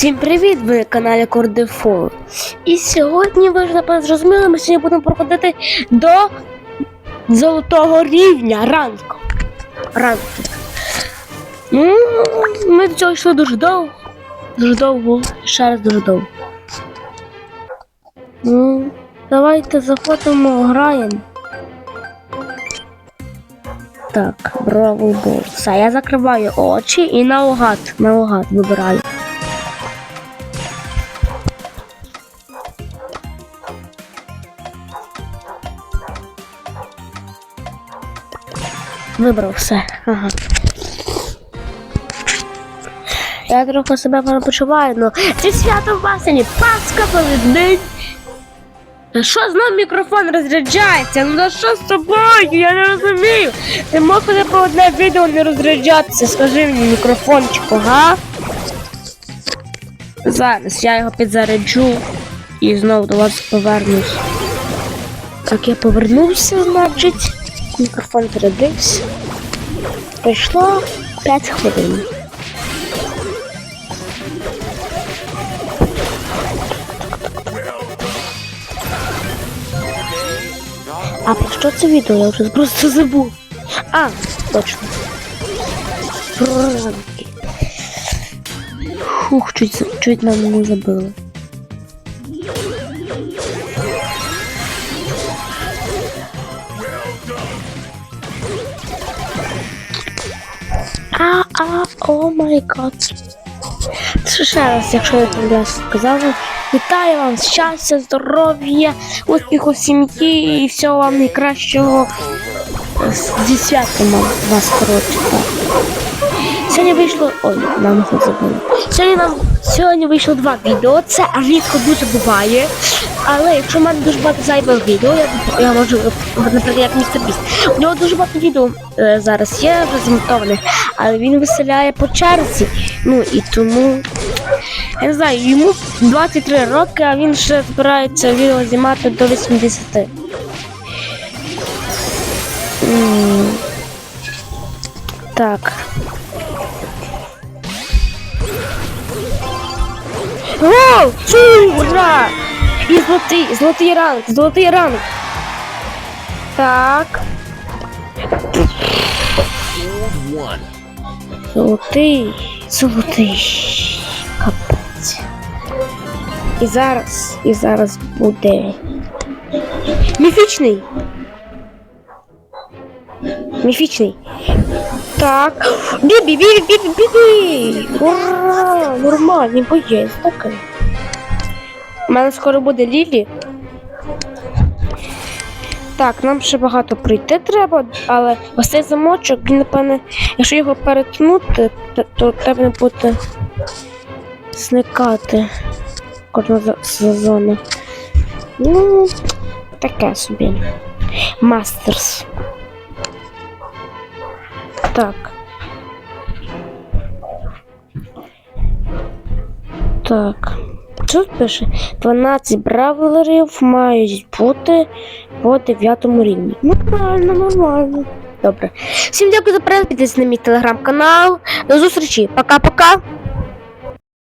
Всім привіт! Ви на каналі Кордефол. І сьогодні ви ж напевно зрозуміли, ми сьогодні будемо проходити до золотого рівня ранку. Ранку. Ну, ми до цього йшли дуже довго. Дуже довго. Ще раз дуже довго. Ну, давайте заходимо, граємо. Так, браво бол. Все, я закриваю очі і наугад, наугад вибираю. Вибрав все. Ага. Я трохи себе перепочуваю, ну зі святом Васені, Пасха Великдень. Та що знов мікрофон розряджається? Ну та що з тобою? Я не розумію. Ти мог хоч по одне відео не розряджатися, скажи мені мікрофончику, га? Зараз я його підзаряджу і знову до вас повернусь. Так, я повернувся, значить. Мікрофон зарядився. Пройшло 5 хвилин. А про що це відео? Я вже просто забув. А, точно. Про ранки. Фух, чуть, чуть нам не забили. А, а, о май гад. Це ще раз, якщо я там сказала, вітаю вам щастя, здоров'я, успіху в сім'ї і всього вам найкращого зі святом вас коротше. Сьогодні вийшло. Ой, нам забули. Сьогодні нам сьогодні вийшло два відео. Це рідко дуже буває. Але якщо в мене дуже багато зайвих відео, я, я можу, наприклад, як містер Біст. У нього дуже багато відео е, зараз є вже змонтованих, але він виселяє по черзі. Ну і тому. Я не знаю, йому 23 роки, а він ще збирається відео знімати до 80. М. Так. О, фу, ура! І золотий, золотий ранг, золотий ранг. Так. Золотий, золотий. Капець. І зараз, і зараз буде. Міфічний. Міфічний. Так. Бібі, бібі, бібі, бібі. Ура! Нормальний боєць такий. У мене скоро буде Лілі. Так, нам ще багато пройти треба, але ось цей замочок, він, напевне, якщо його перетнути, то, треба буде зникати кожного за- сезону. Ну, таке собі. Мастерс. Так. Так. Тут пише 12 бравлерів мають бути по 9 рівні. Нормально, нормально. Добре. Всім дякую за перегляд. Підписуйтесь на мій телеграм-канал. До зустрічі. Пока-пока.